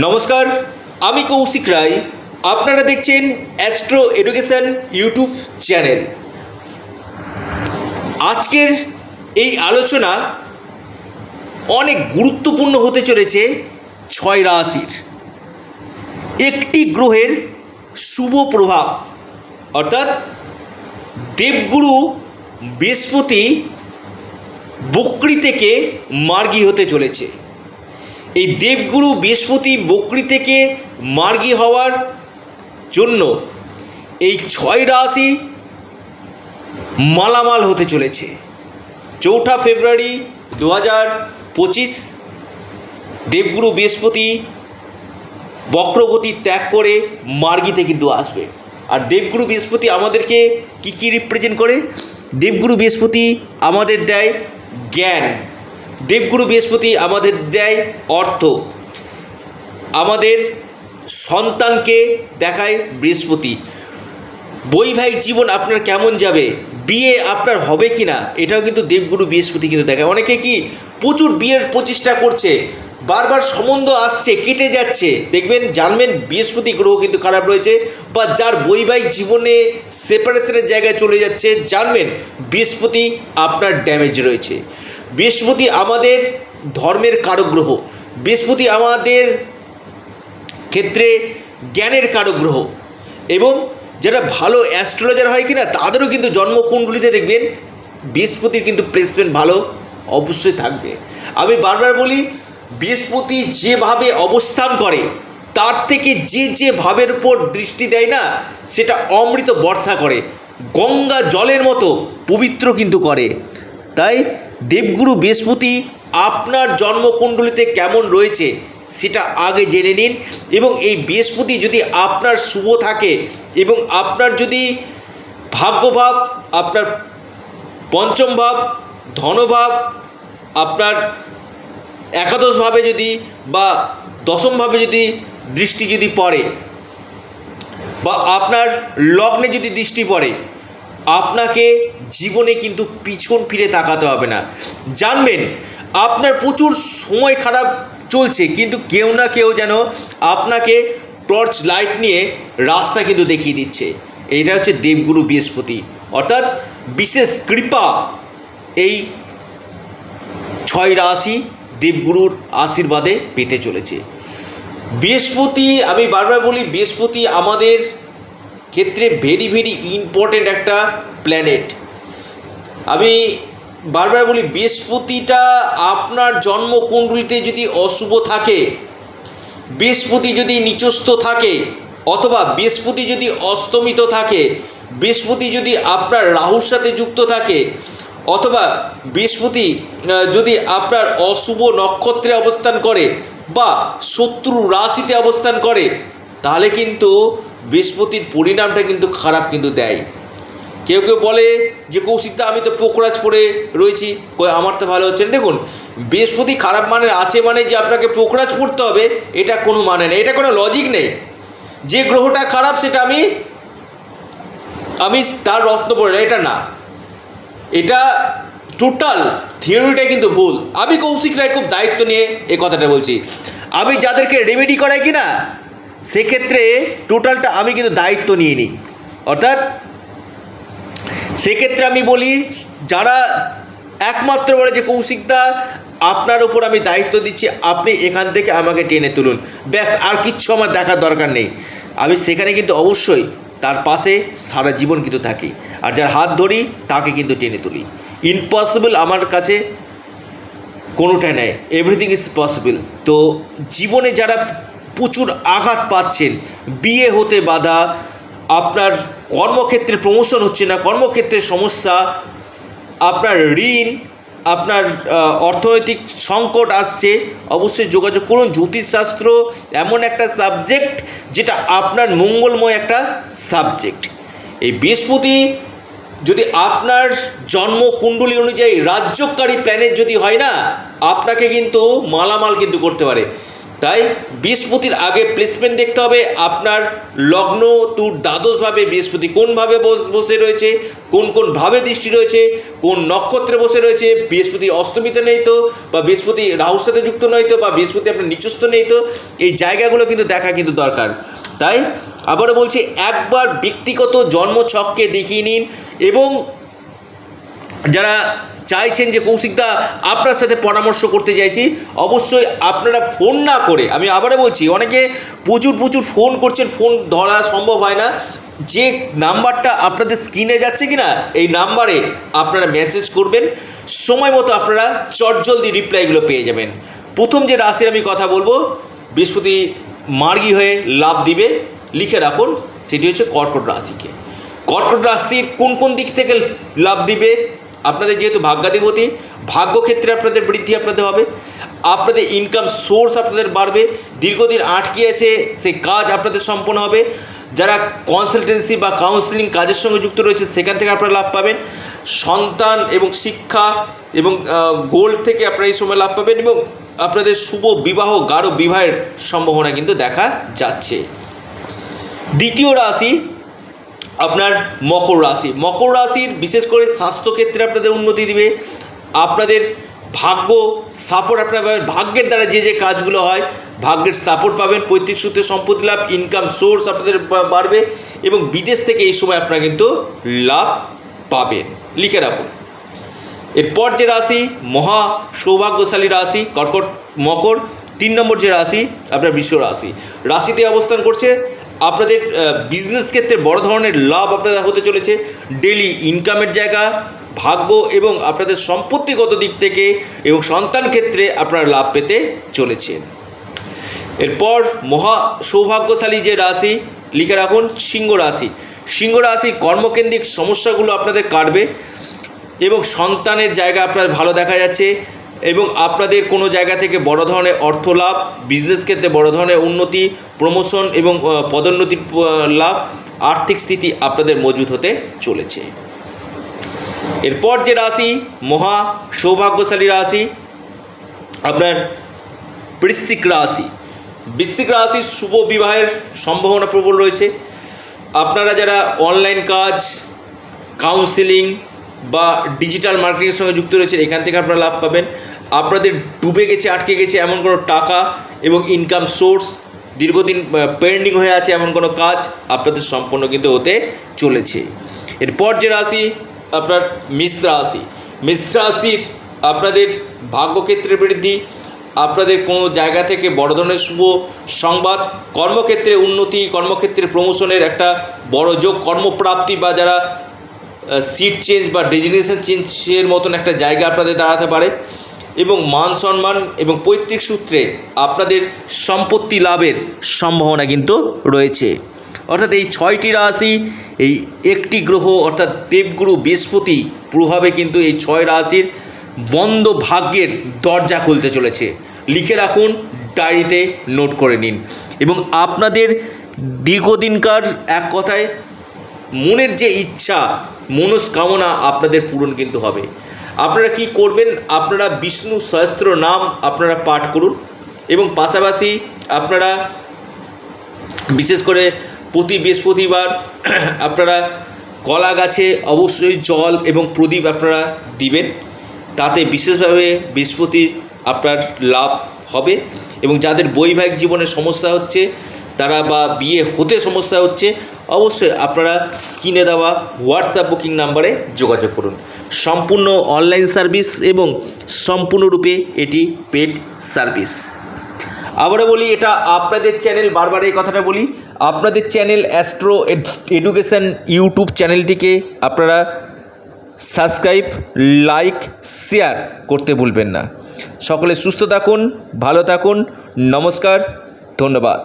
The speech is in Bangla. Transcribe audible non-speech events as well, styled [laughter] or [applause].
নমস্কার, আমি কৌশিক রায়। আপনারা দেখছেন অ্যাস্ট্রো এডুকেশন ইউটিউব চ্যানেল আজকের এই আলোচনা অনেক গুরুত্বপূর্ণ হতে চলেছে ছয় রাশির। একটি গ্রহের শুভ প্রভাব, অর্থাৎ দেবগুরু বৃহস্পতি বকরি থেকে মার্গী হতে চলেছে। এই দেবগুরু বৃহস্পতি বকরি থেকে মার্গী হওয়ার জন্য এই ছয় রাশি মালামাল হতে চলেছে। চৌঠা ফেব্রুয়ারি দু হাজার পঁচিশ দেবগুরু বৃহস্পতি বক্রগতি ত্যাগ করে মার্গিতে কিন্তু আসবে। আর দেবগুরু বৃহস্পতি আমাদেরকে কি কি রিপ্রেজেন্ট করে? দেবগুরু বৃহস্পতি আমাদের দেয় জ্ঞান। দেবগুরু বৃহস্পতি আমাদের দেয় অর্থ। আমাদের সন্তানকে দেখায় বৃহস্পতি। বৈবাহিক জীবন আপনার কেমন যাবে? বিয়ে আপনার হবে কি না এটাও কিন্তু দেবগুরু বৃহস্পতি কিন্তু দেখায়। অনেকে কি প্রচুর বিয়ের প্রচেষ্টা করছে বারবার সম্বন্ধ আসছে, কেটে যাচ্ছে। দেখবেন, জানবেন বৃহস্পতি গ্রহ কিন্তু খারাপ রয়েছে বা যার বৈবাহিক জীবনে সেপারেশনের জায়গায় চলে যাচ্ছে, জানবেন বৃহস্পতি আপনার ড্যামেজ রয়েছে। বৃহস্পতি আমাদের ধর্মের কারক গ্রহ। বৃহস্পতি আমাদের ক্ষেত্রে জ্ঞানের কারক গ্রহ। এবং যারা ভালো অ্যাস্ট্রোলজার হয় কিনা, তাদেরও কিন্তু জন্মকুণ্ডলিতে দেখবেন বৃহস্পতির কিন্তু প্লেসমেন্ট ভালো অবশ্যই থাকবে। আমি বারবার বলি বৃহস্পতি যেভাবে অবস্থান করে, তার থেকে যে যে ভাবের উপর দৃষ্টি দেয় না, সেটা অমৃত বর্ষা করে, গঙ্গা জলের মতো পবিত্র কিন্তু করে। তাই দেবগুরু বৃহস্পতি আপনার জন্মকুণ্ডলিতে কেমন রয়েছে, সেটা আগে জেনে নিন এবং এই বৃহস্পতি যদি আপনার শুভ থাকে এবং আপনার যদি ভাগ্যভাব, আপনার পঞ্চম ভাব, ধনভাব, আপনার একাদশভাবে যদি বা দশমভাবে যদি দৃষ্টি যদি পড়ে, বা আপনার লগ্নে যদি দৃষ্টি পড়ে, আপনাকে জীবনে কিন্তু পিছন ফিরে তাকাতে হবে না। জানবেন, আপনার প্রচুর সময় খারাপ চলছে, কিন্তু কেউ না কেউ যেন আপনাকে টর্চ লাইট নিয়ে রাস্তা কিন্তু দেখিয়ে দিচ্ছে। এইটা হচ্ছে দেবগুরু বৃহস্পতি। অর্থাৎ বিশেষ কৃপা এই ছয় রাশি দেবগুরুর আশীর্বাদে পেতে চলেছে। বৃহস্পতি, আমি বারবার বলি, বৃহস্পতি আমাদের ক্ষেত্রে ভেরি ভেরি ইম্পর্টেন্ট একটা প্ল্যানেট আমি বারবার বলি, বৃহস্পতিটা আপনার জন্মকুণ্ডলিতে যদি অশুভ থাকে, বৃহস্পতি যদি নিচস্থ থাকে, অথবা বৃহস্পতি যদি অস্তমিত থাকে, বৃহস্পতি যদি আপনার রাহুর সাথে যুক্ত থাকে অথবা বৃহস্পতি যদি আপনার অশুভ নক্ষত্রে অবস্থান করে বা শত্রু রাশিতে অবস্থান করে, তাহলে কিন্তু বৃহস্পতির পরিণামটা কিন্তু খারাপ কিন্তু দেয়। কেউ কেউ বলে যে কৌশিকদা আমি তো পোকরাজ পরে রয়েছি। আমার তো ভালো হচ্ছে না। দেখুন, বৃহস্পতি খারাপ মানে আছে মানে যে, আপনাকে পোকরাজ পড়তে হবে, এটা কোনো মানে নেই। এটা কোনো লজিক নেই। যে গ্রহটা খারাপ, সেটা আমি আমি তার রত্ন পড়ে এটা না। এটা টোটাল থিওরিটা কিন্তু ভুল। আমি কৌশিক রায় খুব দায়িত্ব নিয়ে এই কথাটা বলছি। আমি যাদেরকে রেমেডি করাই কি না সেক্ষেত্রে টোটালটা আমি কিন্তু দায়িত্ব নিয়ে নিই অর্থাৎ, সেক্ষেত্রে আমি বলি, যারা একমাত্র বলে যে কৌশিকদা, আপনার উপর আমি দায়িত্ব দিচ্ছি, আপনি এখান থেকে আমাকে টেনে তুলুন। ব্যাস, আর কিচ্ছু আমার দেখার দরকার নেই। আমি সেখানে কিন্তু অবশ্যই তার পাশে সারা জীবন কিন্তু থাকি। আর যার হাত ধরি, তাকে কিন্তু টেনে তুলি। ইম্পসিবল আমার কাছে কোনোটা নেই। এভরিথিং ইজ পসিবল তো জীবনে যারা প্রচুর আঘাত পাচ্ছেন, বিয়ে হতে বাধা, আপনার কর্মক্ষেত্রে প্রমোশন হচ্ছে না, কর্মক্ষেত্রে সমস্যা, আপনার ঋণ আপনার অর্থনৈতিক সংকট আসছে, অবশ্যই যোগাযোগ করুন। জ্যোতিষশাস্ত্র এমন একটা সাবজেক্ট যেটা আপনার মঙ্গলময় একটা সাবজেক্ট এই বৃহস্পতি যদি আপনার জন্ম কুণ্ডলী অনুযায়ী রাজ্যকারী প্ল্যানেট যদি হয় না, আপনাকে কিন্তু মালামাল কিন্তু করতে পারে। তাই বৃহস্পতির আগে প্লেসমেন্ট দেখতে হবে। আপনার লগ্ন টু দ্বাদশভাবে বৃহস্পতি কোনভাবে বস- রয়েছে, কোন কোন ভাবে দৃষ্টি রয়েছে, কোন নক্ষত্রে বসে রয়েছে, বৃহস্পতি অস্তমিত নেই তো, বা বৃহস্পতি রাহুর সাথে যুক্ত নয় তো, বা বৃহস্পতি আপনার নিচস্থ নেই তো, এই জায়গাগুলো কিন্তু দেখা কিন্তু দরকার। তাই আবারও বলছি, একবার ব্যক্তিগত জন্মছককে দেখিয়ে নিন এবং যারা চাইছেন যে কৌশিকদা, আপনার সাথে পরামর্শ করতে চাইছি। অবশ্যই আপনারা ফোন না করে, আমি আবারও বলছি, অনেকে প্রচুর প্রচুর ফোন করছেন, ফোন ধরা সম্ভব হয় না। যে নাম্বারটা আপনাদের স্ক্রিনে যাচ্ছে কি না এই নাম্বারে আপনারা মেসেজ করবেন। সময় মতো আপনারা চটজলদি রিপ্লাইগুলো পেয়ে যাবেন। প্রথম যে রাশির আমি কথা বলব, বৃহস্পতি মার্গি হয়ে লাভ দিবে, লিখে রাখুন, সেটি হচ্ছে কর্কট রাশিকে। কর্কট রাশির কোন কোন দিক থেকে লাভ দিবে? আপনাদের যেহেতু ভাগ্যাধিপতি, ভাগ্যক্ষেত্রে আপনাদের বৃদ্ধি আপনাদের হবে, আপনাদের ইনকাম সোর্স আপনাদের বাড়বে, দীর্ঘদিন আটকে আছে সেই কাজ আপনাদের সম্পন্ন হবে। যারা কনসালটেন্সি বা কাউন্সিলিং কাজের সঙ্গে যুক্ত রয়েছে, সেখান থেকে আপনারা লাভ পাবেন। সন্তান এবং শিক্ষা এবং গোল্ড থেকে আপনারা এই সময় লাভ পাবেন এবং আপনাদের শুভ বিবাহ, গাঢ় বিবাহের সম্ভাবনা কিন্তু দেখা যাচ্ছে। দ্বিতীয় রাশি আপনার মকর রাশি। মকর রাশির বিশেষ করে স্বাস্থ্যক্ষেত্রে আপনাদের উন্নতি দিবে। আপনাদের ভাগ্য সাপোর্ট আপনারা পাবেন ভাগ্যের দ্বারা যে যে কাজগুলো হয়, ভাগ্যের সাপোর্ট পাবেন, পৈতৃক সূত্রে সম্পত্তি লাভ ইনকাম সোর্স আপনাদের বাড়বে এবং বিদেশ থেকে এই সময় আপনারা কিন্তু লাভ পাবেন। লিখে রাখুন। এরপর যে রাশি, মহা সৌভাগ্যশালী রাশি, কর্কট মকর। তিন নম্বর যে রাশি, আপনার বিশ্ব রাশি। রাশিতে অবস্থান করছে আপনাদের বিজনেস ক্ষেত্রে বড় ধরনের লাভ আপনাদের হতে চলেছে। ডেলি ইনকামের জায়গা, ভাগ্য এবং আপনাদের সম্পত্তিগত দিক থেকে এবং সন্তান ক্ষেত্রে আপনারা লাভ পেতে চলেছেন এরপর মহা সৌভাগ্যশালী যে রাশি, লিখে রাখুন, সিংহ রাশি। সিংহ রাশি কর্মকেন্দ্রিক সমস্যাগুলো আপনাদের কাটবে এবং সন্তানের জায়গা আপনার ভালো দেখা যাচ্ছে। এবং আপনাদের কোনো জায়গা থেকে বড় ধরনের অর্থ লাভ বিজনেস ক্ষেত্রে বড় ধরনের উন্নতি প্রমোশন এবং পদোন্নতি লাভ, আর্থিক স্থিতি আপনাদের মজুত হতে চলেছে। এরপর যে রাশি, মহা সৌভাগ্যশালী রাশি, আপনার বৃশ্চিক রাশি। বৃশ্চিক রাশির শুভ বিবাহের সম্ভাবনা প্রবল রয়েছে। আপনারা যারা অনলাইন কাজ কাউন্সিলিং বা ডিজিটাল মার্কেটিংয়ের সঙ্গে যুক্ত রয়েছেন, এখান থেকে আপনারা লাভ পাবেন। আপনাদের ডুবে গেছে, আটকে গেছে এমন কোনো টাকা এবং ইনকাম সোর্স দীর্ঘদিন পেন্ডিং হয়ে আছে এমন কোনো কাজ আপনাদের সম্পন্ন কিন্তু হতে চলেছে। এরপর যে রাশি, আপনার মিশ্র রাশি। মিশ্র রাশির আপনাদের ভাগ্যক্ষেত্রে বৃদ্ধি, আপনাদের কোনো জায়গা থেকে বড় ধরনের শুভ সংবাদ, কর্মক্ষেত্রে উন্নতি, কর্মক্ষেত্রে প্রমোশনের একটা বড় যোগ, কর্মপ্রাপ্তি বা যারা সিট চেঞ্জ বা ডেজিনেশন চেঞ্জের মতন একটা জায়গা আপনাদের দাঁড়াতে পারে। এবং মান সম্মান এবং পৈতৃক সূত্রে আপনাদের সম্পত্তি লাভের সম্ভাবনা কিন্তু রয়েছে। অর্থাৎ এই ছয়টি রাশি, এই একটি গ্রহ অর্থাৎ দেবগুরু বৃহস্পতি প্রভাবে কিন্তু এই ছয় রাশির বন্ধ ভাগ্যের দরজা খুলতে চলেছে। লিখে রাখুন, ডায়েরিতে নোট করে নিন। এবং আপনাদের দীর্ঘদিনকার এক কথায় মনের যে ইচ্ছা, মনস্কামনা আপনাদের পূরণ কিন্তু হবে। আপনারা কি করবেন? আপনারা বিষ্ণু সহস্ত্র নাম আপনারা পাঠ করুন এবং পাশাপাশি আপনারা বিশেষ করে প্রতি বৃহস্পতিবার [clears throat] আপনারা কলা গাছে অবশ্যই জল এবং প্রদীপ আপনারা দিবেন। তাতে বিশেষভাবে বৃহস্পতির আপনার লাভ হবে এবং যাদের বৈবাহিক জীবনে সমস্যা হচ্ছে, তারা বা বিয়ে হতে সমস্যা হচ্ছে অবশ্যই আপনারা স্ক্রিনে দেওয়া হোয়াটসঅ্যাপ বুকিং নাম্বারে যোগাযোগ করুন। সম্পূর্ণ অনলাইন সার্ভিস এবং সম্পূর্ণরূপে এটি পেড সার্ভিস। আবারও বলি, এটা আপনাদের চ্যানেল, বারবার এই কথাটা বলি, আপনাদের চ্যানেল অ্যাস্ট্রো এডুকেশন ইউটিউব চ্যানেলটিকে আপনারা সাবস্ক্রাইব, লাইক, শেয়ার করতে ভুলবেন না। সকলে সুস্থ থাকুন, ভালো থাকুন, নমস্কার, ধন্যবাদ।